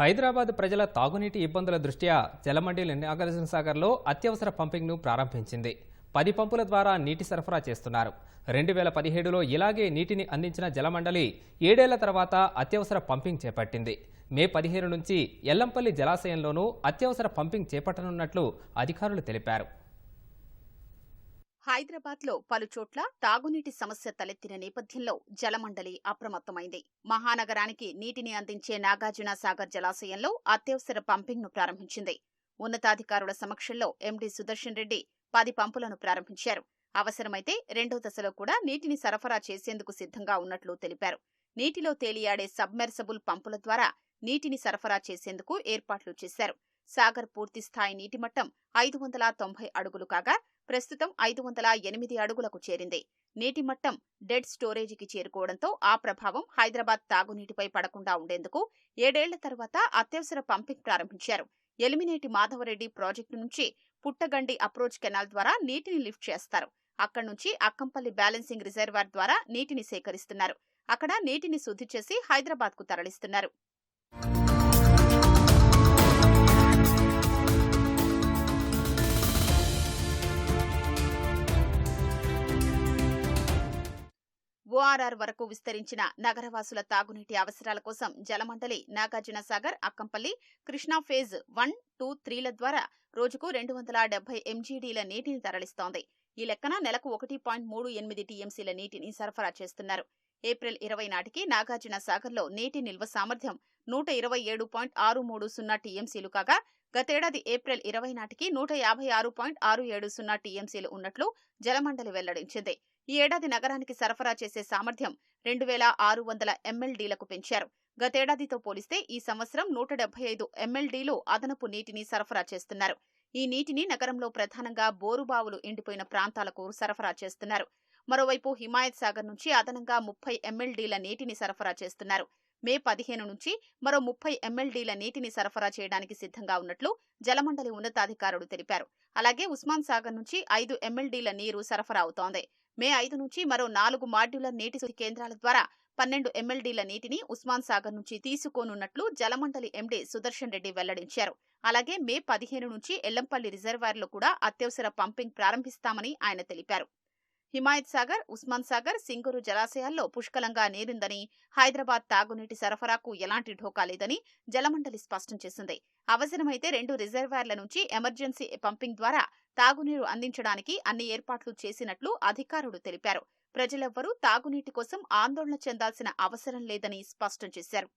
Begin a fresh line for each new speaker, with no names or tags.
హైదరాబాద్ ప్రజల తాగునీటి ఇబ్బందుల దృష్ట్యా జలమండలి నాగార్జున సాగర్లో అత్యవసర పంపింగ్ను ప్రారంభించింది. పది పంపుల ద్వారా నీటి సరఫరా చేస్తున్నారు. రెండు వేల పదిహేడులో ఇలాగే నీటిని అందించిన జలమండలి ఏడేళ్ళ తర్వాత అత్యవసర పంపింగ్ చేపట్టింది. మే పదిహేను నుంచి ఎల్లంపల్లి జలాశయంలోనూ అత్యవసర పంపింగ్ చేపట్టనున్నట్లు అధికారులు తెలిపారు.
హైదరాబాద్లో పలుచోట్ల తాగునీటి సమస్య తలెత్తిన నేపథ్యంలో జలమండలి అప్రమత్తమైంది. మహానగరానికి నీటిని అందించే నాగార్జున సాగర్ జలాశయంలో అత్యవసర పంపింగ్ను ప్రారంభించింది. ఉన్నతాధికారుల సమక్షంలో ఎండీ సుదర్శన్ రెడ్డి పది పంపులను ప్రారంభించారు. అవసరమైతే రెండో దశలో కూడా నీటిని సరఫరా చేసేందుకు సిద్ధంగా ఉన్నట్లు తెలిపారు. నీటిలో తేలియాడే సబ్మెర్సబుల్ పంపుల ద్వారా నీటిని సరఫరా చేసేందుకు ఏర్పాట్లు చేశారు. సాగర్ పూర్తి స్థాయి నీటి మట్టం ఐదు వందల తొంభై అడుగులు కాగా ప్రస్తుతం ఐదు వందల ఎనిమిది అడుగులకు చేరింది. నీటి మట్టం డెడ్ స్టోరేజీకి చేరుకోవడంతో ఆ ప్రభావం హైదరాబాద్ తాగునీటిపై పడకుండా ఉండేందుకు ఏడేళ్ళ తర్వాత అత్యవసర పంపింగ్ ప్రారంభించారు. ఎలిమినేటి మాధవరెడ్డి ప్రాజెక్టు నుంచి పుట్టగండి అప్రోచ్ కెనాల్ ద్వారా నీటిని లిఫ్ట్ చేస్తారు. అక్కడి నుంచి అక్కంపల్లి బ్యాలెన్సింగ్ రిజర్వాయర్ ద్వారా నీటిని సేకరిస్తున్నారు. అక్కడ నీటిని శుద్ధి చేసి హైదరాబాద్కు తరలిస్తున్నారు. ఓఆర్ఆర్ వరకు విస్తరించిన నగరవాసుల తాగునీటి అవసరాల కోసం Jalamandali Nagarjuna Sagar Akkampalli Krishna phase one two త్రీల ద్వారా రోజుకు రెండు వందల డెబ్బై ఎంజీడీల నీటిని తరలిస్తోంది. ఈ లెక్కన నెలకు ఒకటి పాయింట్ మూడు ఎనిమిది టీఎంసీల నీటిని సరఫరా చేస్తున్నారు. ఏప్రిల్ ఇరవై నాటికి నాగార్జున సాగర్లో నీటి నిల్వ సామర్థ్యం నూట ఇరవై ఏడు పాయింట్ ఆరు మూడు సున్నా టీఎంసీలు కాగా గతేడాది ఏప్రిల్ ఇరవై నాటికి నూట యాభై ఆరు పాయింట్ ఆరు ఏడు సున్నా టీఎంసీలు ఉన్నట్లు జలమండలి వెల్లడించింది. ఈ ఏడాది నగరానికి సరఫరా చేసే సామర్థ్యం రెండు వేల ఆరు వందల ఎంఎల్డీలకు పెంచారు. గతేడాదితో పోలిస్తే ఈ సంవత్సరం నూట డెబ్బై ఐదు ఎంఎల్డీలు అదనపు నీటిని సరఫరా చేస్తున్నారు. ఈ నీటిని నగరంలో ప్రధానంగా బోరుబావులు ఎండిపోయిన ప్రాంతాలకు సరఫరా చేస్తున్నారు. మరోవైపు హిమాయత్ సాగర్ నుంచి అదనంగా ముప్పై ఎంఎల్డీల నీటిని సరఫరా చేస్తున్నారు. మే పదిహేను నుంచి మరో ముప్పై ఎంఎల్డీల నీటిని సరఫరా చేయడానికి సిద్ధంగా ఉన్నట్లు జలమండలి ఉన్నతాధికారులు తెలిపారు. అలాగే ఉస్మాన్ సాగర్ నుంచి ఐదు ఎంఎల్డీల నీరు సరఫరా అవుతోంది. మే ఐదు నుంచి మరో నాలుగు మాడ్యులర్ నీటి శుద్ధి కేంద్రాల ద్వారా పన్నెండు ఎంఎల్డీల నీటిని ఉస్మాన్ సాగర్ నుంచి తీసుకోనున్నట్లు జలమండలి ఎండీ సుదర్శన్ రెడ్డి వెల్లడించారు. అలాగే మే పదిహేను నుంచి ఎల్లంపల్లి రిజర్వాయర్లో కూడా అత్యవసర పంపింగ్ ప్రారంభిస్తామని ఆయన తెలిపారు. హిమాయత్ సాగర్ ఉస్మాన్ సాగర్ సింగూరు జలాశయాల్లో పుష్కలంగా నీరుందని హైదరాబాద్ తాగునీటి సరఫరాకు ఎలాంటి ఢోకా లేదని జలమండలి స్పష్టం చేసింది. అవసరమైతే రెండు రిజర్వాయర్ల నుంచి ఎమర్జెన్సీ పంపింగ్ ద్వారా తాగునీరు అందించడానికి అన్ని ఏర్పాట్లు చేసినట్లు అధికారులు తెలిపారు. ప్రజలెవ్వరూ తాగునీటి కోసం ఆందోళన చెందాల్సిన అవసరం లేదని స్పష్టం చేశారు.